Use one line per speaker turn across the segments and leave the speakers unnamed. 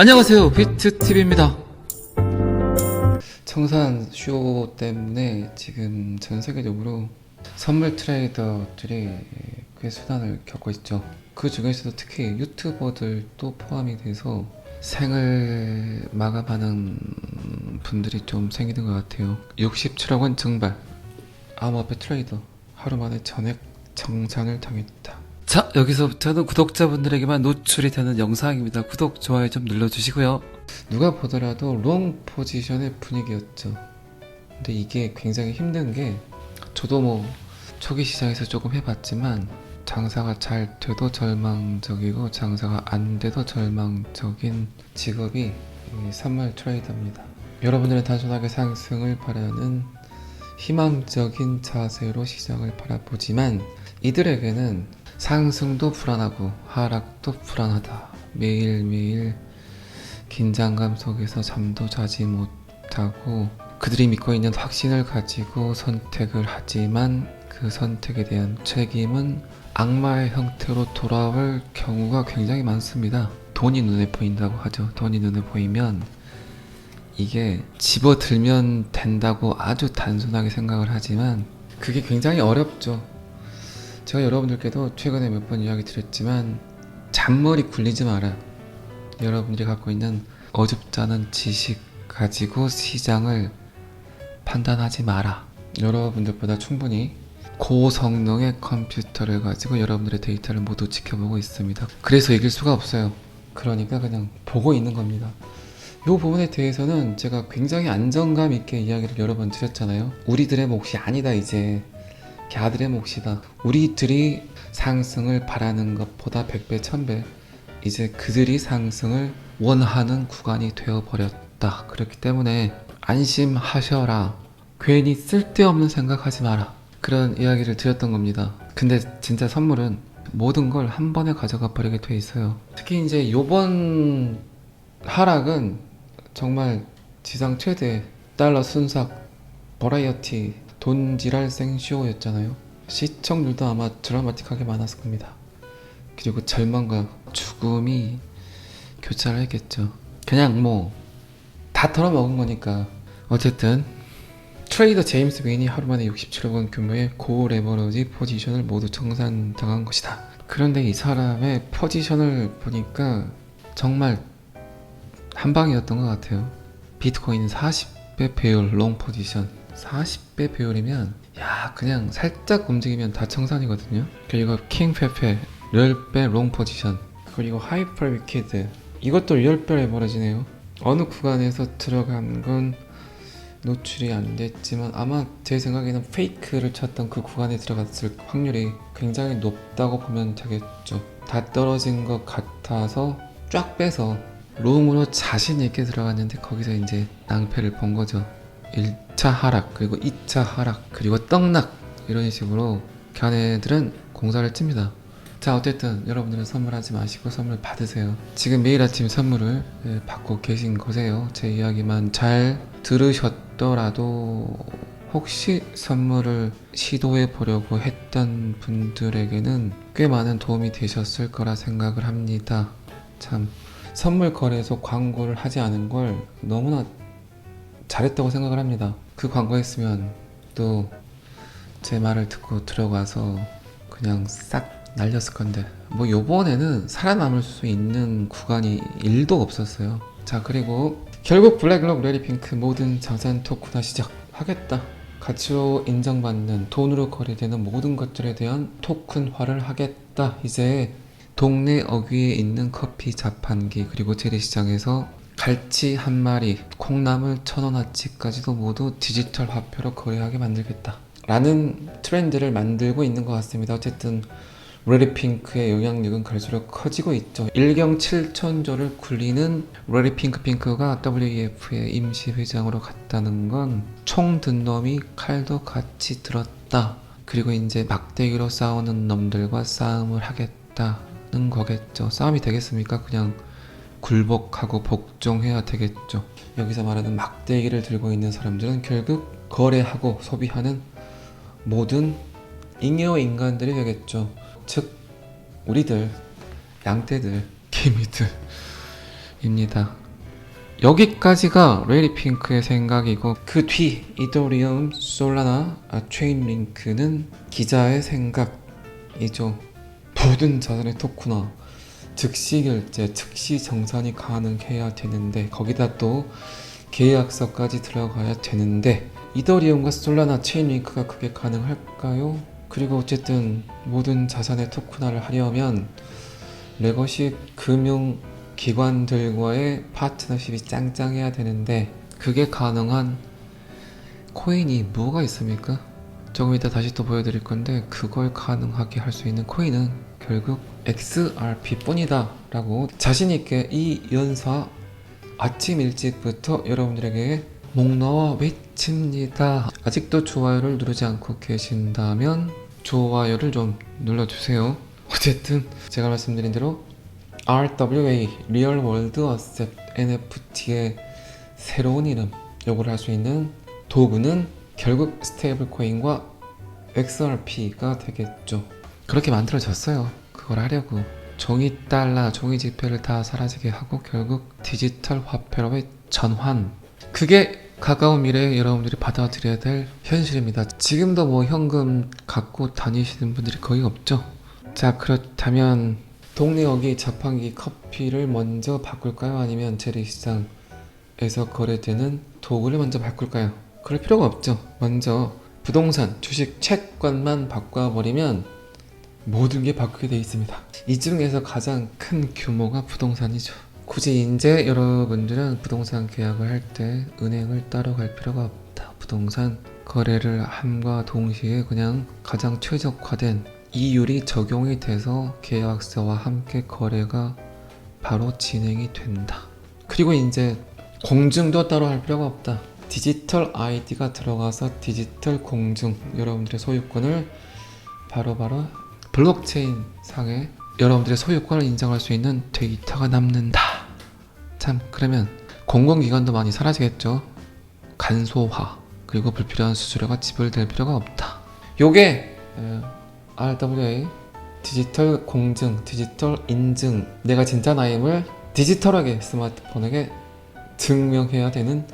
안녕하세요. 비트TV입니다. 청산 쇼 때문에 지금 전 세계적으로 선물 트레이더들이 꽤 수단을 겪고 있죠. 그 중에서도 특히 유튜버들도 포함이 돼서 생을 마감하는 분들이 좀 생기는 것 같아요. 67억 원 증발. 암호화폐 트레이더. 하루 만에 전액 정산을 당했다 자 여기서부터는 구독자분들에게만 노출이 되는 영상입니다. 구독 좋아요 좀 눌러주시고요. 누가 보더라도 롱 포지션의 분위기였죠. 근데 이게 굉장히 힘든 게 저도 뭐 초기 시장에서 조금 해봤지만 장사가 잘 돼도 절망적이고 장사가 안 돼도 절망적인 직업이 이 선물 트레이더입니다. 여러분들은 단순하게 상승을 바라는 희망적인 자세로 시장을 바라보지만 이들에게는 상승도 불안하고 하락도 불안하다. 매일매일 긴장감 속에서 잠도 자지 못하고 그들이 믿고 있는 확신을 가지고 선택을 하지만 그 선택에 대한 책임은 악마의 형태로 돌아올 경우가 굉장히 많습니다. 돈이 눈에 보인다고 하죠. 돈이 눈에 보이면 이게 집어들면 된다고 아주 단순하게 생각을 하지만 그게 굉장히 어렵죠. 제가 여러분들께도 최근에 몇 번 이야기 드렸지만 잔머리 굴리지 마라. 여러분들이 갖고 있는 어줍잖은 지식 가지고 시장을 판단하지 마라. 여러분들보다 충분히 고성능의 컴퓨터를 가지고 여러분들의 데이터를 모두 지켜보고 있습니다. 그래서 이길 수가 없어요. 그러니까 그냥 보고 있는 겁니다. 이 부분에 대해서는 제가 굉장히 안정감 있게 이야기를 여러 번 드렸잖아요. 우리들의 몫이 아니다 이제 걔들의 몫이다. 우리들이 상승을 바라는 것보다 100배, 1000배 이제 그들이 상승을 원하는 구간이 되어버렸다. 그렇기 때문에 안심하셔라. 괜히 쓸데없는 생각하지 마라. 그런 이야기를 드렸던 겁니다. 근데 진짜 선물은 모든 걸 한 번에 가져가 버리게 돼 있어요. 특히 이제 요번 하락은 정말 지상 최대 달러 순삭 버라이어티 돈지랄 생쇼였잖아요. 시청률도 아마 드라마틱하게 많았을 겁니다. 그리고 절망과 죽음이 교차를 했겠죠. 그냥 뭐 다 털어먹은 거니까 어쨌든 트레이더 제임스 베인이 하루 만에 67억 원 규모의 고 레버러지 포지션을 모두 청산당한 것이다. 그런데 이 사람의 포지션을 보니까 정말 한 방이었던 것 같아요. 비트코인 40배 배율 롱 포지션 40배 배율이면 야 그냥 살짝 움직이면 다 청산이거든요. 그리고 킹페페 10배 롱 포지션 그리고 하이퍼 위키드 이것도 10배 레버러지네요. 어느 구간에서 들어간 건 노출이 안 됐지만 아마 제 생각에는 페이크를 쳤던 그 구간에 들어갔을 확률이 굉장히 높다고 보면 되겠죠. 다 떨어진 것 같아서 쫙 빼서 롱으로 자신 있게 들어갔는데 거기서 이제 낭패를 본 거죠. 1차 하락 그리고 2차 하락 그리고 떡락 이런 식으로 걔네들은 공사를 칩니다. 자 어쨌든 여러분들은 선물하지 마시고 선물 받으세요. 지금 매일 아침 선물을 예, 받고 계신 거세요. 제 이야기만 잘 들으셨더라도 혹시 선물을 시도해 보려고 했던 분들에게는 꽤 많은 도움이 되셨을 거라 생각을 합니다. 참 선물 거래소 광고를 하지 않은 걸 너무나 잘했다고 생각을 합니다. 그 광고했으면 또 제 말을 듣고 들어가서 그냥 싹 날렸을 건데 뭐 요번에는 살아남을 수 있는 구간이 1도 없었어요. 자 그리고 결국 블랙록 레디핑크 모든 자산 토큰화 시작하겠다. 가치로 인정받는 돈으로 거래되는 모든 것들에 대한 토큰화를 하겠다. 이제 동네 어귀에 있는 커피 자판기 그리고 재래시장에서 갈치 한 마리, 콩나물 천 원어치까지도 모두 디지털 화폐로 거래하게 만들겠다. 라는 트렌드를 만들고 있는 것 같습니다. 어쨌든 레디핑크의 영향력은 갈수록 커지고 있죠. 일경 7천조를 굴리는 레디핑크 핑크가 WEF의 임시 회장으로 갔다는 건 총 든 놈이 칼도 같이 들었다. 그리고 이제 막대기로 싸우는 놈들과 싸움을 하겠다는 거겠죠. 싸움이 되겠습니까? 그냥 굴복하고 복종해야 되겠죠. 여기서 말하는 막대기를 들고 있는 사람들은 결국 거래하고 소비하는 모든 잉여 인간들이 되겠죠. 즉 우리들 양떼들 개미들 입니다. 여기까지가 레이리핑크의 생각이고 그 뒤 이더리움, 솔라나, 아, 체인 링크는 기자의 생각이죠. 모든 자산의 토크나 즉시 결제, 즉시 정산이 가능해야 되는데 거기다 또 계약서까지 들어가야 되는데 이더리움과 솔라나, 체인링크가 그게 가능할까요? 그리고 어쨌든 모든 자산의 토큰화를 하려면 레거시 금융 기관들과의 파트너십이 짱짱해야 되는데 그게 가능한 코인이 뭐가 있습니까? 조금 이따 다시 또 보여드릴 건데 그걸 가능하게 할 수 있는 코인은 결국 XRP 뿐이다 라고 자신있게 이 연사 아침 일찍부터 여러분들에게 목 넣어 외칩니다 아직도 좋아요를 누르지 않고 계신다면 좋아요를 좀 눌러주세요 어쨌든 제가 말씀드린 대로 RWA 리얼 월드 어셋 NFT의 새로운 이름 요구를 할 수 있는 도구는 결국 스테이블 코인과 XRP가 되겠죠. 그렇게 만들어졌어요. 그걸 하려고 종이 달러, 종이 지폐를 다 사라지게 하고 결국 디지털 화폐로의 전환. 그게 가까운 미래에 여러분들이 받아들여야 될 현실입니다. 지금도 뭐 현금 갖고 다니시는 분들이 거의 없죠. 자, 그렇다면 동네 여기 자판기 커피를 먼저 바꿀까요? 아니면 재래시장에서 거래되는 도구를 먼저 바꿀까요? 그럴 필요가 없죠. 먼저 부동산, 주식, 채권만 바꿔버리면 모든 게 바뀌게 돼 있습니다. 이 중에서 가장 큰 규모가 부동산이죠. 굳이 이제 여러분들은 부동산 계약을 할 때 은행을 따로 갈 필요가 없다. 부동산 거래를 함과 동시에 그냥 가장 최적화된 이율이 적용이 돼서 계약서와 함께 거래가 바로 진행이 된다. 그리고 이제 공증도 따로 할 필요가 없다. 디지털 아이디가 들어가서 디지털 공증 여러분들의 소유권을 바로바로 블록체인 상에 여러분들의 소유권을 인정할 수 있는 데이터가 남는다. 참 그러면 공공기관도 많이 사라지겠죠. 간소화 그리고 불필요한 수수료가 지불될 필요가 없다. 요게 어, RWA 디지털 공증, 디지털 인증 내가 진짜 나임을 디지털하게 스마트폰에게 증명해야 되는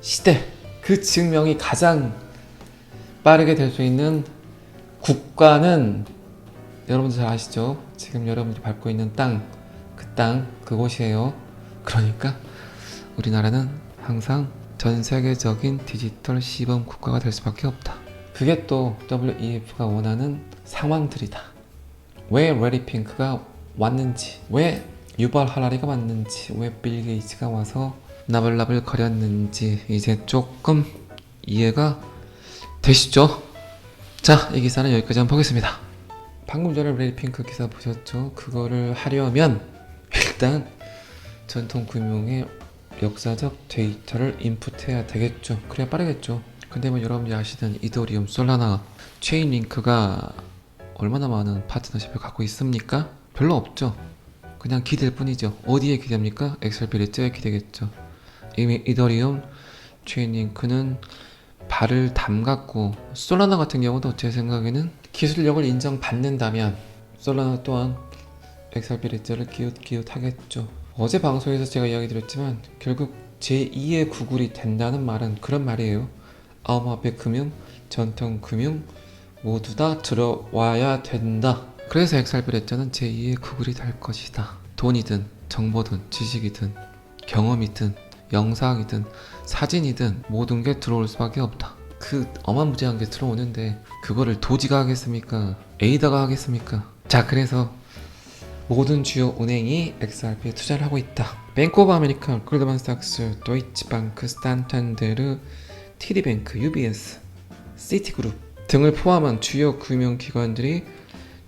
시대 그 증명이 가장 빠르게 될 수 있는 국가는 여러분들 잘 아시죠? 지금 여러분들이 밟고 있는 땅, 그 땅, 그곳이에요. 그러니까 우리나라는 항상 전 세계적인 디지털 시범 국가가 될 수밖에 없다. 그게 또 WEF가 원하는 상황들이다. 왜 레리 핑크가 왔는지, 왜 유발 하라리가 왔는지, 왜 빌 게이츠가 와서 나불나불 거렸는지 이제 조금 이해가 되시죠? 자, 이 기사는 여기까지 한번 보겠습니다. 방금 전에 레리핑크 기사 보셨죠? 그거를 하려면 일단 전통 금융의 역사적 데이터를 인풋해야 되겠죠. 그래야 빠르겠죠. 근데 뭐 여러분들이 아시는 이더리움, 솔라나, 체인링크가 얼마나 많은 파트너십을 갖고 있습니까? 별로 없죠. 그냥 기댈 뿐이죠. 어디에 기대합니까? 엑셀 리트에 기대겠죠. 이미 이더리움, 체인링크는 발을 담갔고 솔라나 같은 경우도 제 생각에는 기술력을 인정받는다면 솔라나 또한 엑셀비리트를 기웃기웃하겠죠. 어제 방송에서 제가 이야기 드렸지만 결국 제2의 구글이 된다는 말은 그런 말이에요. 암호화폐 금융, 전통 금융 모두 다 들어와야 된다. 그래서 엑셀비레트는 제2의 구글이 될 것이다. 돈이든 정보든 지식이든 경험이든 영상이든 사진이든 모든 게 들어올 수밖에 없다. 그 어마무지한 게 들어오는데 그거를 도지가 하겠습니까? 에이다가 하겠습니까? 자 그래서 모든 주요 은행이 XRP에 투자를 하고 있다. 뱅크 오브 아메리카, 골드만삭스, 도이치방크, 스탄탄데르, TD뱅크, UBS, 시티그룹 등을 포함한 주요 금융기관들이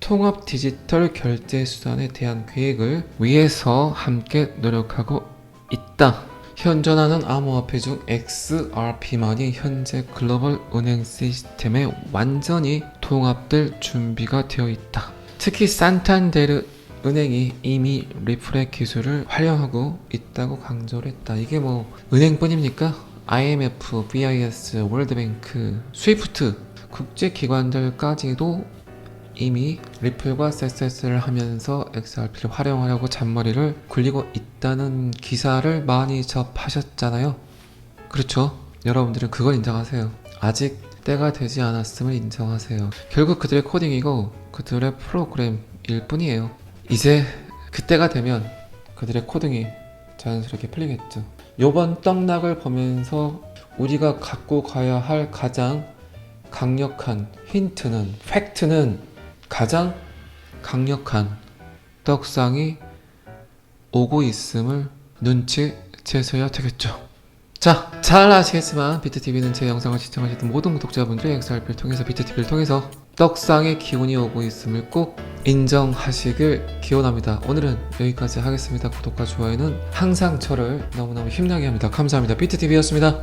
통합 디지털 결제 수단에 대한 계획을 위해서 함께 노력하고 있다. 현존하는 암호화폐 중 XRP만이 현재 글로벌 은행 시스템에 완전히 통합될 준비가 되어 있다. 특히 산탄데르 은행이 이미 리플의 기술을 활용하고 있다고 강조를 했다. 이게 뭐 은행뿐입니까? IMF, BIS, 월드뱅크, 스위프트 국제 기관들까지도 이미 리플과 CSS를 하면서 XRP를 활용하려고 잔머리를 굴리고 있다는 기사를 많이 접하셨잖아요. 그렇죠. 여러분들은 그걸 인정하세요. 아직 때가 되지 않았음을 인정하세요. 결국 그들의 코딩이고 그들의 프로그램일 뿐이에요. 이제 그때가 되면 그들의 코딩이 자연스럽게 풀리겠죠. 요번 떡락을 보면서 우리가 갖고 가야 할 가장 강력한 힌트는 팩트는 가장 강력한 떡상이 오고 있음을 눈치채셔야 되겠죠. 자, 잘 아시겠지만 비트TV는 제 영상을 시청하셨던 모든 구독자분들이 XRP를 통해서 비트TV를 통해서 떡상의 기운이 오고 있음을 꼭 인정하시길 기원합니다. 오늘은 여기까지 하겠습니다. 구독과 좋아요는 항상 저를 너무너무 힘나게 합니다. 감사합니다. 비트TV였습니다.